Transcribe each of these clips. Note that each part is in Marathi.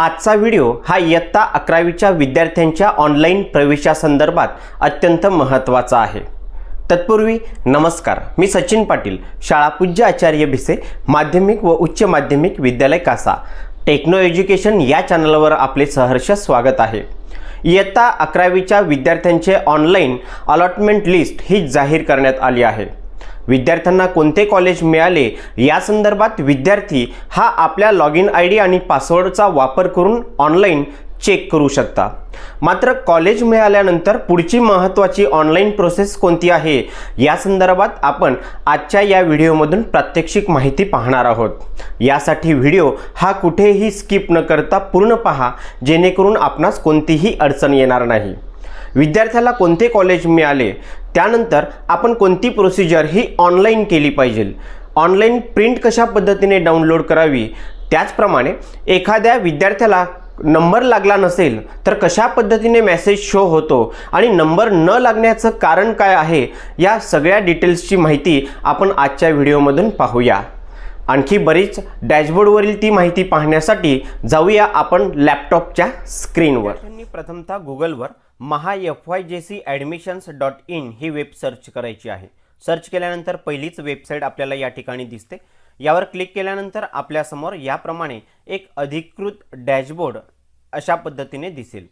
आजचा व्हिडिओ हा इयत्ता अकरावीच्या विद्यार्थ्यांच्या ऑनलाईन प्रवेशासंदर्भात अत्यंत महत्त्वाचा आहे. तत्पूर्वी नमस्कार मी सचिन पाटील शाळा पूज्य आचार्य भिसे माध्यमिक व उच्च माध्यमिक विद्यालय कासा. टेक्नो एज्युकेशन या चॅनलवर आपले सहर्ष स्वागत आहे. इयत्ता अकरावीच्या विद्यार्थ्यांचे ऑनलाईन अलॉटमेंट लिस्ट ही जाहीर करण्यात आली आहे. विद्यार्थ्यांना कोणते कॉलेज मिळाले? या संदर्भात विद्यार्थी हा आपल्या लॉग इन आय डी आणि पासवर्डचा वापर करून ऑनलाईन चेक करू शकता. मात्र कॉलेज मिळाल्यानंतर पुढची महत्त्वाची ऑनलाईन प्रोसेस कोणती आहे? या संदर्भात आपण आजच्या या व्हिडिओमधून प्रात्यक्षिक माहिती पाहणार आहोत. यासाठी व्हिडिओ हा कुठेही स्किप न करता पूर्ण पहा जेणेकरून आपणास कोणतीही अडचण येणार नाही. विद्यार्थ्याला कोणते कॉलेज मिळाले? त्यानंतर आपण कोणती प्रोसिजर ही ऑनलाईन केली पाहिजे? ऑनलाईन प्रिंट कशा पद्धतीने डाउनलोड करावी? त्याचप्रमाणे एखाद्या विद्यार्थ्याला नंबर लागला नसेल तर कशा पद्धतीने मेसेज शो होतो आणि नंबर न लागण्याचं कारण काय आहे या सगळ्या डिटेल्सची माहिती आपण आजच्या व्हिडिओमधून पाहूया. आणखी बरीच डॅशबोर्डवरील ती माहिती पाहण्यासाठी जाऊया आपण लॅपटॉपच्या स्क्रीनवर. त्यांनी प्रथमतः गुगलवर Maha F Y J C admissions dot in he web search करायची आहे. सर्च केल्यानंतर पहिलीच वेबसाईट आपल्याला या ठिकाणी दिसते. यावर क्लिक केल्यानंतर आपल्यासमोर याप्रमाणे एक अधिकृत डॅशबोर्ड अशा पद्धतीने दिसेल.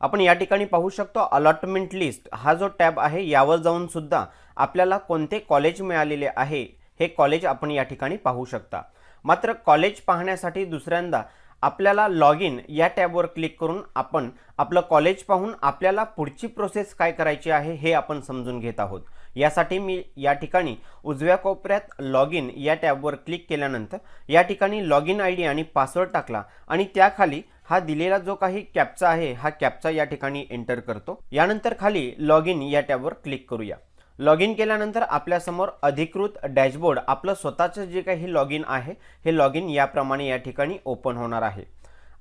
आपण या ठिकाणी पाहू शकतो अलॉटमेंट लिस्ट. हा जो टॅब आहे यावर जाऊन सुद्धा आपल्याला कोणते कॉलेज मिळालेले आहे हे कॉलेज आपण या ठिकाणी पाहू शकता. मात्र कॉलेज पाहण्यासाठी दुसऱ्यांदा आपल्याला लॉग इन या टॅबवर क्लिक करून आपण आपलं कॉलेज पाहून आपल्याला पुढची प्रोसेस काय करायची आहे हे आपण समजून घेत आहोत. यासाठी मी या ठिकाणी उजव्या कोपऱ्यात लॉग इन या टॅबवर क्लिक केल्यानंतर या ठिकाणी लॉग इन आय डी आणि पासवर्ड टाकला आणि त्याखाली हा दिलेला जो काही कॅपचा आहे हा कॅपचा या ठिकाणी एंटर करतो. यानंतर खाली लॉग इन या टॅबवर क्लिक करूया. लॉग इन केल्यानंतर आपल्यासमोर अधिकृत डॅशबोर्ड आपलं स्वतःचं जे काही लॉग इन आहे हे लॉग इन याप्रमाणे या ठिकाणी ओपन होणार आहे.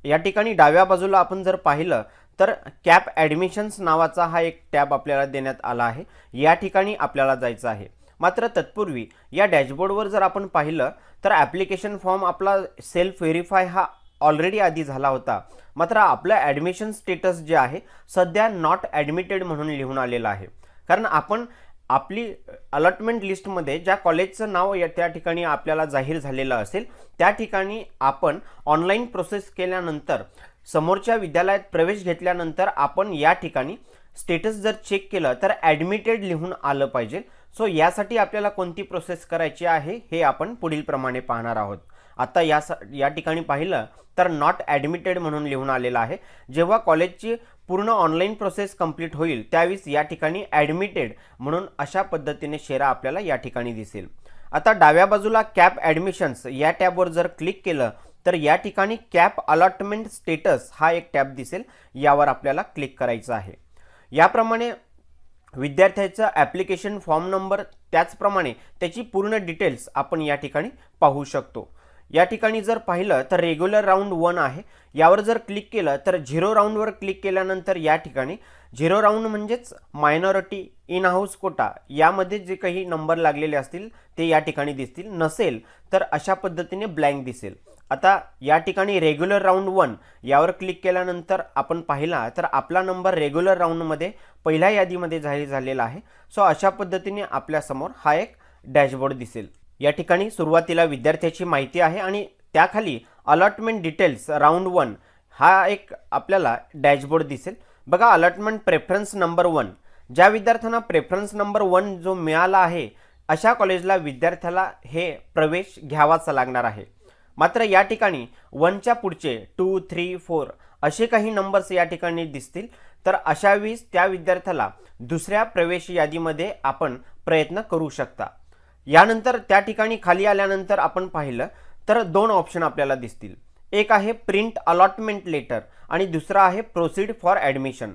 या ठिकाणी डाव्या बाजूला आपण जर पाहिलं तर कॅप ॲडमिशन्स नावाचा हा एक टॅब आपल्याला देण्यात आला आहे. या ठिकाणी आपल्याला जायचं आहे. मात्र तत्पूर्वी या डॅशबोर्डवर जर आपण पाहिलं तर ॲप्लिकेशन फॉर्म आपला सेल्फ व्हेरीफाय हा ऑलरेडी आधी झाला होता. मात्र आपलं ॲडमिशन स्टेटस जे आहे सध्या नॉट ॲडमिटेड म्हणून लिहून आलेलं आहे. कारण आपण आपली अलॉटमेंट लिस्टमध्ये ज्या कॉलेजचं नाव या त्या ठिकाणी आपल्याला जाहीर झालेलं असेल त्या ठिकाणी आपण ऑनलाईन प्रोसेस केल्यानंतर समोरच्या विद्यालयात प्रवेश घेतल्यानंतर आपण या ठिकाणी स्टेटस जर चेक केलं तर ॲडमिटेड लिहून आलं पाहिजे. सो यासाठी आपल्याला कोणती प्रोसेस करायची आहे हे आपण पुढील प्रमाणे पाहणार आहोत. आता या या ठिकाणी पाहिलं तर नॉट ॲडमिटेड म्हणून लिहून आलेलं आहे. जेव्हा कॉलेजची पूर्ण ऑनलाईन प्रोसेस कंप्लीट होईल त्यावेळेस या ठिकाणी ॲडमिटेड म्हणून अशा पद्धतीने शेरा आपल्याला या ठिकाणी दिसेल. आता डाव्या बाजूला कॅप ॲडमिशन्स या टॅबवर जर क्लिक केलं तर या ठिकाणी कॅप अलॉटमेंट स्टेटस हा एक टॅब दिसेल. यावर आपल्याला क्लिक करायचं आहे. याप्रमाणे विद्यार्थ्याचा ॲप्लिकेशन फॉर्म नंबर त्याचप्रमाणे त्याची पूर्ण डिटेल्स आपण या ठिकाणी पाहू शकतो. या ठिकाणी जर पाहिलं तर रेग्युलर राऊंड वन आहे. यावर जर क्लिक केलं तर झिरो राऊंडवर क्लिक केल्यानंतर या ठिकाणी झिरो राऊंड म्हणजेच मायनॉरिटी इन हाऊस कोटा यामध्ये जे काही नंबर लागलेले असतील ते या ठिकाणी दिसतील. नसेल तर अशा पद्धतीने ब्लँक दिसेल. आता या ठिकाणी रेग्युलर राऊंड वन यावर क्लिक केल्यानंतर आपण पाहिला तर आपला नंबर रेग्युलर राऊंडमध्ये पहिल्या यादीमध्ये जाहीर झालेला आहे. सो अशा पद्धतीने आपल्यासमोर हा एक डॅशबोर्ड दिसेल. या ठिकाणी सुरुवातीला विद्यार्थ्याची माहिती आहे आणि त्याखाली अलॉटमेंट डिटेल्स राऊंड वन हा एक आपल्याला डॅशबोर्ड दिसेल. बघा अलॉटमेंट प्रेफरन्स नंबर वन ज्या विद्यार्थ्यांना प्रेफरन्स नंबर वन जो मिळाला आहे अशा कॉलेजला विद्यार्थ्याला हे प्रवेश घ्यावाच लागणार आहे. मात्र या ठिकाणी वनच्या पुढचे टू थ्री फोर असे काही नंबर्स या ठिकाणी दिसतील. तर अशा त्या विद्यार्थ्याला दुसऱ्या प्रवेश यादीमध्ये आपण प्रयत्न करू शकता. यानंतर त्या ठिकाणी खाली आल्यानंतर आपण पाहिलं तर दोन ऑप्शन आपल्याला दिसतील. एक आहे प्रिंट अलॉटमेंट लेटर आणि दुसरा आहे प्रोसीड फॉर ॲडमिशन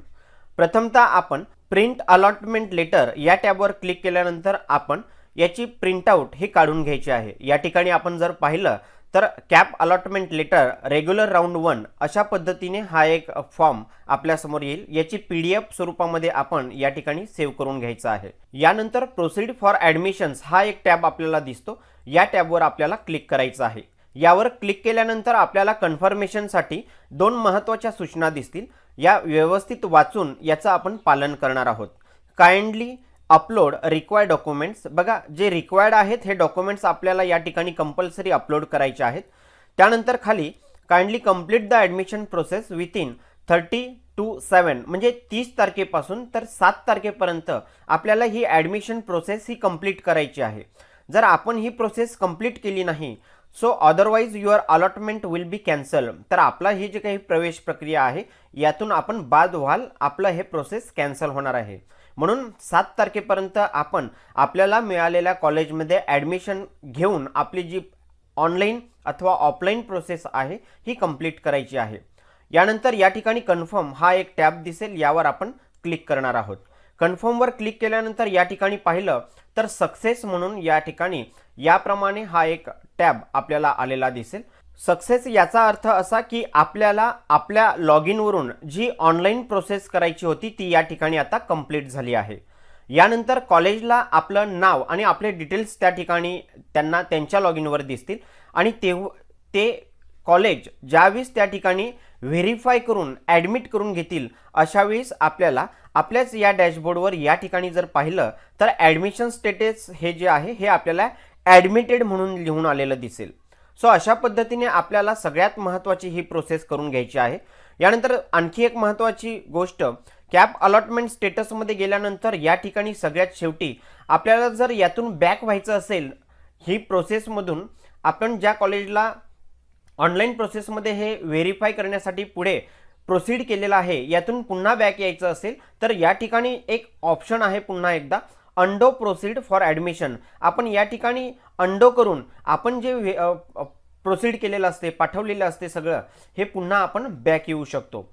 प्रथमतः आपण प्रिंट अलॉटमेंट लेटर या टॅबवर क्लिक केल्यानंतर आपण याची प्रिंटआउट ही काढून घ्यायची आहे. या ठिकाणी आपण जर पाहिलं तर CAP allotment letter regular round one अशा पद्धतीने हा एक फॉर्म आपल्यासमोर येईल. याची पी डी एफ स्वरूपामध्ये आपण या ठिकाणी सेव्ह करून घ्यायचा आहे. यानंतर प्रोसीड फॉर ॲडमिशन्स हा एक टॅब आपल्याला दिसतो. या टॅबवर आपल्याला क्लिक करायचं आहे. यावर क्लिक केल्यानंतर आपल्याला कन्फर्मेशनसाठी दोन महत्त्वाच्या सूचना दिसतील. या व्यवस्थित वाचून याचं आपण पालन करणार आहोत. काइंडली अपलोड रिक्वायर्ड डॉक्युमेंट्स बघा जे रिक्वायर्ड आहेत हे डॉक्युमेंट्स आपल्याला या ठिकाणी कंपल्सरी अपलोड करायचे आहेत. त्यानंतर खाली kindly complete the admission process within thirty two seven म्हणजे तीस तारखेपासून तर सात तारखेपर्यंत आपल्याला ही ॲडमिशन प्रोसेस ही कंप्लीट करायची आहे. जर आपण ही प्रोसेस कंप्लीट केली नाही so otherwise your allotment will be cancel तर आपला ही जी काही प्रवेश प्रक्रिया आहे यातून आपण बाद व्हाल आपलं हे प्रोसेस कॅन्सल होणार आहे. म्हणून सात तारखेपर्यंत आपण आपल्याला मिळालेल्या कॉलेजमध्ये ॲडमिशन घेऊन आपली जी ऑनलाईन अथवा ऑफलाईन प्रोसेस आहे ही कंप्लीट करायची आहे. यानंतर या ठिकाणी कन्फर्म हा एक टॅब दिसेल यावर आपण क्लिक करणार आहोत. कन्फर्मवर क्लिक केल्यानंतर या ठिकाणी पाहिलं तर सक्सेस म्हणून या ठिकाणी याप्रमाणे हा एक टॅब आपल्याला आलेला दिसेल. सक्सेस याचा अर्थ असा की आपल्याला आपल्या लॉग इनवरून जी ऑनलाईन प्रोसेस करायची होती ती या ठिकाणी आता कंप्लीट झाली आहे. यानंतर कॉलेजला आपलं नाव आणि आपले डिटेल्स त्या ठिकाणी त्यांना त्यांच्या लॉग इनवर दिसतील. आणि तेव ते कॉलेज ज्यावेळेस त्या ठिकाणी व्हेरीफाय करून ॲडमिट करून घेतील अशा वेळेस आपल्याला आपल्याच या डॅशबोर्डवर या ठिकाणी जर पाहिलं तर ॲडमिशन स्टेटस हे जे आहे हे आपल्याला ॲडमिटेड म्हणून लिहून आलेलं दिसेल. सो अशा पद्धतीने आपल्याला सगळ्यात महत्त्वाची ही प्रोसेस करून घ्यायची आहे. यानंतर आणखी एक महत्त्वाची गोष्ट कॅप अलॉटमेंट स्टेटसमध्ये गेल्यानंतर या ठिकाणी सगळ्यात शेवटी आपल्याला जर यातून बॅक व्हायचं असेल ही प्रोसेसमधून आपण ज्या कॉलेजला ऑनलाईन प्रोसेसमध्ये हे व्हेरीफाय करण्यासाठी पुढे प्रोसीड केलेलं आहे यातून पुन्हा बॅक यायचं असेल तर या ठिकाणी एक ऑप्शन आहे पुन्हा एकदा. अंडो प्रोसीड फॉर ॲडमिशन आपण या ठिकाणी अंडो करून आपण जे प्रोसीड केलेलं असते पाठवलेलं असते सगळं हे पुन्हा आपण बॅक येऊ शकतो.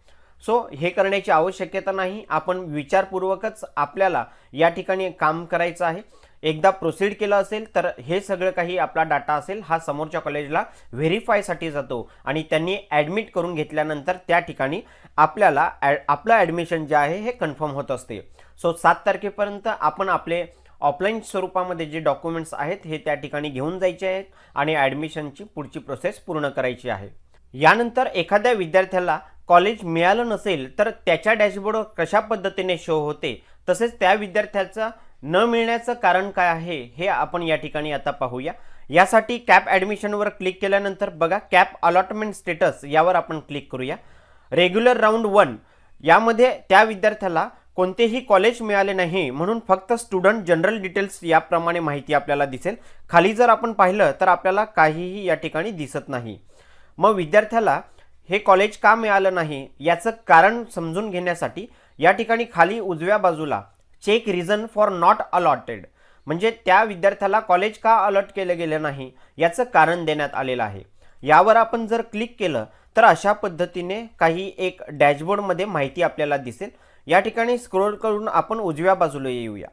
सो हे करण्याची आवश्यकता नाही. आपण विचारपूर्वकच आपल्याला या ठिकाणी काम करायचं आहे. एकदा प्रोसीड केलं असेल तर हे सगळं काही आपला डाटा असेल हा समोरच्या कॉलेजला व्हेरीफायसाठी जातो. आणि त्यांनी ॲडमिट करून घेतल्यानंतर त्या ठिकाणी आपल्याला ॲड आपलं ॲडमिशन जे आहे हे कन्फर्म होत असते. सो सात तारखेपर्यंत आपण आपले ऑफलाईन स्वरूपामध्ये जे डॉक्युमेंट्स आहेत हे त्या ठिकाणी घेऊन जायचे आहेत आणि ॲडमिशनची पुढची प्रोसेस पूर्ण करायची आहे. यानंतर एखाद्या विद्यार्थ्याला कॉलेज मिळालं नसेल तर त्याच्या डॅशबोर्डवर कशा पद्धतीने शो होते तसेच त्या विद्यार्थ्याचा न मिळण्याचं कारण काय आहे हे आपण या ठिकाणी आता पाहूया. यासाठी कॅप ॲडमिशनवर क्लिक केल्यानंतर बघा कॅप अलॉटमेंट स्टेटस यावर आपण क्लिक करूया. रेग्युलर राऊंड वन यामध्ये त्या विद्यार्थ्याला कोणतेही कॉलेज मिळाले नाही म्हणून फक्त स्टुडंट जनरल डिटेल्स याप्रमाणे माहिती आपल्याला दिसेल. खाली जर आपण पाहिलं तर आपल्याला काहीही या ठिकाणी दिसत नाही. मग विद्यार्थ्याला हे कॉलेज का मिळालं नाही याचं कारण समजून घेण्यासाठी या ठिकाणी खाली उजव्या बाजूला check reason for not allotted. म्हणजे त्या विद्यार्थ्याला कॉलेज का अलॉट केलं गेलं नाही याचं कारण देण्यात आलेलं आहे. यावर आपण जर क्लिक केलं तर अशा पद्धतीने काही एक डॅशबोर्डमध्ये माहिती आपल्याला दिसेल. या ठिकाणी स्क्रोल करून आपण उजव्या बाजूला येऊया.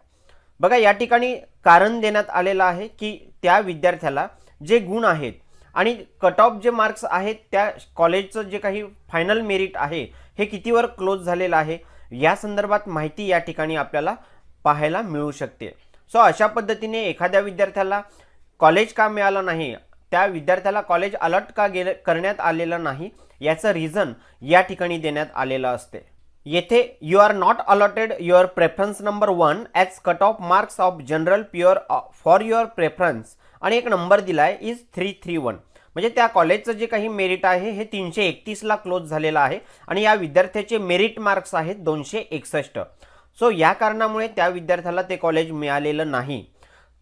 बघा या ठिकाणी कारण देण्यात आलेलं आहे की त्या विद्यार्थ्याला जे गुण आहेत आणि कट ऑफ जे मार्क्स आहेत त्या कॉलेजचं जे काही फायनल मेरिट आहे हे कितीवर क्लोज झालेलं आहे या संदर्भात माहिती या ठिकाणी आपल्याला पाहायला मिळू शकते. सो अशा पद्धतीने एखाद्या विद्यार्थ्याला कॉलेज का मिळालं नाही? त्या विद्यार्थ्याला कॉलेज अलर्ट का गेलं करण्यात आलेलं नाही? याचं रिझन या ठिकाणी देण्यात आलेलं असते. येथे you are not allotted your preference number one as cut off marks of general pure for your preference आणि एक नंबर दिला आहे इज थ्री थ्री वन म्हणजे त्या कॉलेजचं जे काही मेरिट आहे हे तीनशे एकतीसला क्लोज झालेलं आहे आणि या विद्यार्थ्याचे मेरिट मार्क्स आहेत दोनशे एकसष्ट. सो या कारणामुळे त्या विद्यार्थ्याला ते कॉलेज मिळालेलं नाही.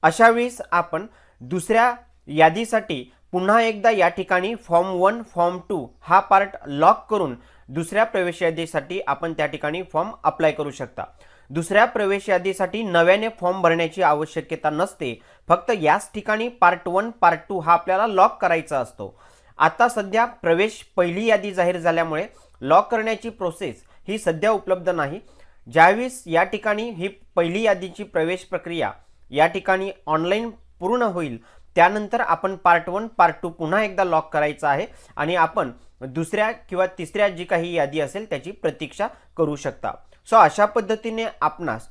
अशा वेळेस आपण दुसऱ्या यादीसाठी पुन्हा एकदा या ठिकाणी फॉर्म वन फॉर्म टू हा पार्ट लॉक करून दुसऱ्या प्रवेश यादीसाठी आपण त्या ठिकाणी फॉर्म अप्लाय करू शकता. दुसऱ्या प्रवेश यादीसाठी नव्याने फॉर्म भरण्याची आवश्यकता नसते. फक्त याच ठिकाणी पार्ट वन पार्ट टू हा आपल्याला लॉक करायचा असतो. आता सध्या प्रवेश पहिली यादी जाहीर झाल्यामुळे लॉक करण्याची प्रोसेस ही सध्या उपलब्ध नाही. ज्यावेळेस या ठिकाणी ही पहिली यादीची प्रवेश प्रक्रिया या ठिकाणी ऑनलाईन पूर्ण होईल त्यानंतर आपण पार्ट वन पार्ट टू पुन्हा एकदा लॉक करायचा आहे आणि आपण दुसऱ्या किंवा तिसऱ्या जी काही यादी असेल त्याची प्रतीक्षा करू शकता. सो अशा पद्धतीने आपणास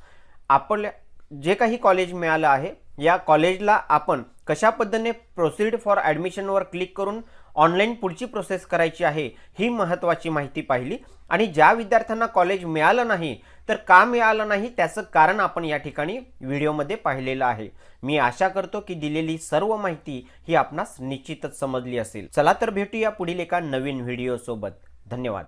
आपल्या जे काही कॉलेज मिळालं आहे या कॉलेजला आपण कशा पद्धतीने प्रोसीड फॉर ॲडमिशनवर क्लिक करून ऑनलाईन पुढची प्रोसेस करायची आहे ही महत्त्वाची माहिती पाहिली. आणि ज्या विद्यार्थ्यांना कॉलेज मिळालं नाही तर का मिळालं नाही त्याचं कारण आपण या ठिकाणी व्हिडिओमध्ये पाहिलेलं आहे. मी आशा करतो की दिलेली सर्व माहिती ही आपणास निश्चितच समजली असेल. चला तर भेटूया पुढील एका नवीन व्हिडिओसोबत धन्यवाद.